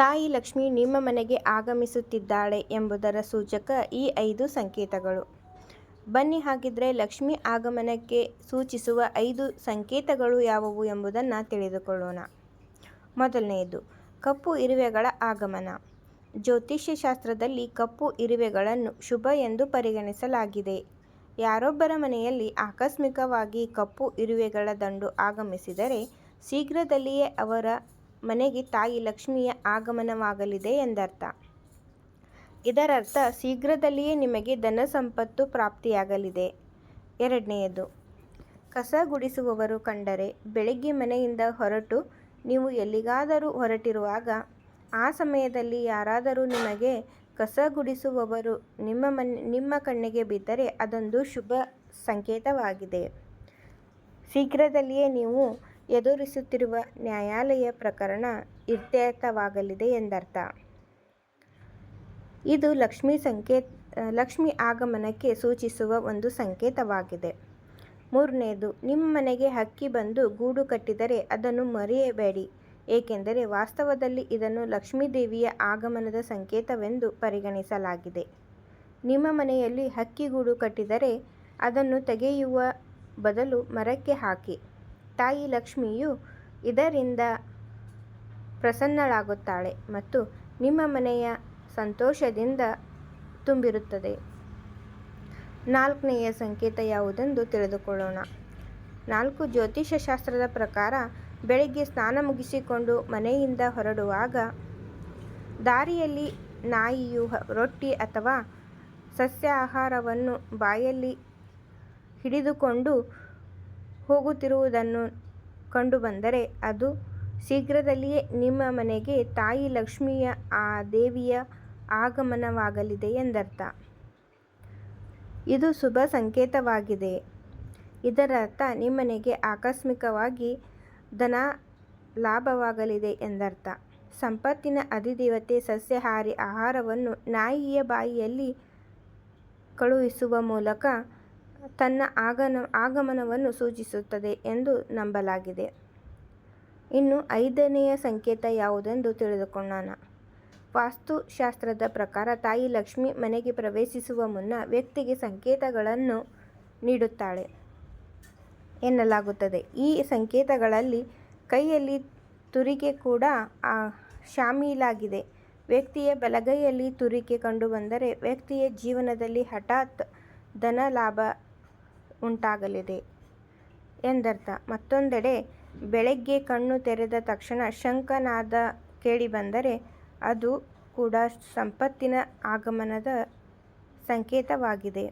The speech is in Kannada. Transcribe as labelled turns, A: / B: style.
A: ತಾಯಿ ಲಕ್ಷ್ಮಿ ನಿಮ್ಮ ಮನೆಗೆ ಆಗಮಿಸುತ್ತಿದ್ದಾಳೆ ಎಂಬುದರ ಸೂಚಕ ಈ ಐದು ಸಂಕೇತಗಳು. ಬನ್ನಿ ಹಾಗಿದ್ರೆ ಲಕ್ಷ್ಮಿ ಆಗಮನಕ್ಕೆ ಸೂಚಿಸುವ ಐದು ಸಂಕೇತಗಳು ಯಾವುವು ಎಂಬುದನ್ನು ತಿಳಿದುಕೊಳ್ಳೋಣ. ಮೊದಲನೆಯದು, ಕಪ್ಪು ಇರುವೆಗಳ ಆಗಮನ. ಜ್ಯೋತಿಷ್ಯ ಶಾಸ್ತ್ರದಲ್ಲಿ ಕಪ್ಪು ಇರುವೆಗಳನ್ನು ಶುಭ ಎಂದು ಪರಿಗಣಿಸಲಾಗಿದೆ. ಯಾರೊಬ್ಬರ ಮನೆಯಲ್ಲಿ ಆಕಸ್ಮಿಕವಾಗಿ ಕಪ್ಪು ಇರುವೆಗಳ ದಂಡು ಆಗಮಿಸಿದರೆ ಶೀಘ್ರದಲ್ಲಿಯೇ ಅವರ ಮನೆಗೆ ತಾಯಿ ಲಕ್ಷ್ಮಿಯ ಆಗಮನವಾಗಲಿದೆ ಎಂದರ್ಥ. ಇದರರ್ಥ, ಶೀಘ್ರದಲ್ಲಿಯೇ ನಿಮಗೆ ಧನ ಸಂಪತ್ತು ಪ್ರಾಪ್ತಿಯಾಗಲಿದೆ. ಎರಡನೆಯದು, ಕಸ ಗುಡಿಸುವವರು ಕಂಡರೆ ಬೆಳಗ್ಗೆ ಮನೆಯಿಂದ ಹೊರಟು ನೀವು ಎಲ್ಲಿಗಾದರೂ ಹೊರಟಿರುವಾಗ, ಆ ಸಮಯದಲ್ಲಿ ಯಾರಾದರೂ ನಿಮಗೆ ಕಸ ಗುಡಿಸುವವರು ನಿಮ್ಮ ಕಣ್ಣಿಗೆ ಬಿದ್ದರೆ ಅದೊಂದು ಶುಭ ಸಂಕೇತವಾಗಿದೆ. ಶೀಘ್ರದಲ್ಲಿಯೇ ನೀವು ಎದುರಿಸುತ್ತಿರುವ ನ್ಯಾಯಾಲಯ ಪ್ರಕರಣ ಇತ್ಯರ್ಥವಾಗಲಿದೆ ಎಂದರ್ಥ. ಇದು ಲಕ್ಷ್ಮಿ ಆಗಮನಕ್ಕೆ ಸೂಚಿಸುವ ಒಂದು ಸಂಕೇತವಾಗಿದೆ. ಮೂರನೆಯದು ನಿಮ್ಮ ಮನೆಗೆ ಹಕ್ಕಿ ಬಂದು ಗೂಡು ಕಟ್ಟಿದರೆ ಅದನ್ನು ಮರೆಯಬೇಡಿ, ಏಕೆಂದರೆ ವಾಸ್ತವದಲ್ಲಿ ಇದನ್ನು ಲಕ್ಷ್ಮೀದೇವಿಯ ಆಗಮನದ ಸಂಕೇತವೆಂದು ಪರಿಗಣಿಸಲಾಗಿದೆ. ನಿಮ್ಮ ಮನೆಯಲ್ಲಿ ಹಕ್ಕಿ ಗೂಡು ಕಟ್ಟಿದರೆ ಅದನ್ನು ತೆಗೆಯುವ ಬದಲು ಮರಕ್ಕೆ ಹಾಕಿ. ತಾಯಿ ಲಕ್ಷ್ಮಿಯು ಇದರಿಂದ ಪ್ರಸನ್ನಳಾಗುತ್ತಾಳೆ ಮತ್ತು ನಿಮ್ಮ ಮನೆಯ ಸಂತೋಷದಿಂದ ತುಂಬಿರುತ್ತದೆ. ನಾಲ್ಕನೆಯ ಸಂಕೇತ ಯಾವುದೆಂದು ತಿಳಿದುಕೊಳ್ಳೋಣ. ನಾಲ್ಕು ಜ್ಯೋತಿಷ್ಯ ಶಾಸ್ತ್ರದ ಪ್ರಕಾರ, ಬೆಳಿಗ್ಗೆ ಸ್ನಾನ ಮುಗಿಸಿಕೊಂಡು ಮನೆಯಿಂದ ಹೊರಡುವಾಗ ದಾರಿಯಲ್ಲಿ ನಾಯಿಯು ರೊಟ್ಟಿ ಅಥವಾ ಸಸ್ಯ ಆಹಾರವನ್ನು ಬಾಯಲ್ಲಿ ಹಿಡಿದುಕೊಂಡು ಹೋಗುತ್ತಿರುವುದನ್ನು ಕಂಡುಬಂದರೆ ಅದು ಶೀಘ್ರದಲ್ಲಿಯೇ ನಿಮ್ಮ ಮನೆಗೆ ತಾಯಿ ಲಕ್ಷ್ಮಿಯ ಆ ದೇವಿಯ ಆಗಮನವಾಗಲಿದೆ ಎಂದರ್ಥ. ಇದು ಶುಭ ಸಂಕೇತವಾಗಿದೆ. ಇದರರ್ಥ ನಿಮ್ಮನೆಗೆ ಆಕಸ್ಮಿಕವಾಗಿ ಧನ ಲಾಭವಾಗಲಿದೆ ಎಂದರ್ಥ. ಸಂಪತ್ತಿನ ಅಧಿದೇವತೆ ಸಸ್ಯಾಹಾರಿ ಆಹಾರವನ್ನು ನಾಯಿಯ ಬಾಯಿಯಲ್ಲಿ ಕಳುಹಿಸುವ ಮೂಲಕ ತನ್ನ ಆಗನ, ಆಗಮನವನ್ನು ಸೂಚಿಸುತ್ತದೆ ಎಂದು ನಂಬಲಾಗಿದೆ. ಇನ್ನು ಐದನೆಯ ಸಂಕೇತ ಯಾವುದೆಂದು ತಿಳಿದುಕೊಳ್ಳೋಣ. ವಾಸ್ತುಶಾಸ್ತ್ರದ ಪ್ರಕಾರ ತಾಯಿ ಲಕ್ಷ್ಮಿ ಮನೆಗೆ ಪ್ರವೇಶಿಸುವ ಮುನ್ನ ವ್ಯಕ್ತಿಗೆ ಸಂಕೇತಗಳನ್ನು ನೀಡುತ್ತಾಳೆ ಎನ್ನಲಾಗುತ್ತದೆ. ಈ ಸಂಕೇತಗಳಲ್ಲಿ ಕೈಯಲ್ಲಿ ತುರಿಕೆ ಕೂಡ ಶಾಮೀಲಾಗಿದೆ. ವ್ಯಕ್ತಿಯ ಬಲಗೈಯಲ್ಲಿ ತುರಿಕೆ ಕಂಡುಬಂದರೆ ವ್ಯಕ್ತಿಯ ಜೀವನದಲ್ಲಿ ಹಠಾತ್ ಧನಲಾಭ ಉಂಟಾಗಲಿದೆ ಎಂದರ್ಥ. ಮತ್ತೊಂದೆಡೆ ಬೆಳಗ್ಗೆ ಕಣ್ಣು ತೆರೆದ ತಕ್ಷಣ ಶಂಕನಾದ ಕೇಳಿಬಂದರೆ ಅದು ಕೂಡ ಸಂಪತ್ತಿನ ಆಗಮನದ ಸಂಕೇತವಾಗಿದೆ.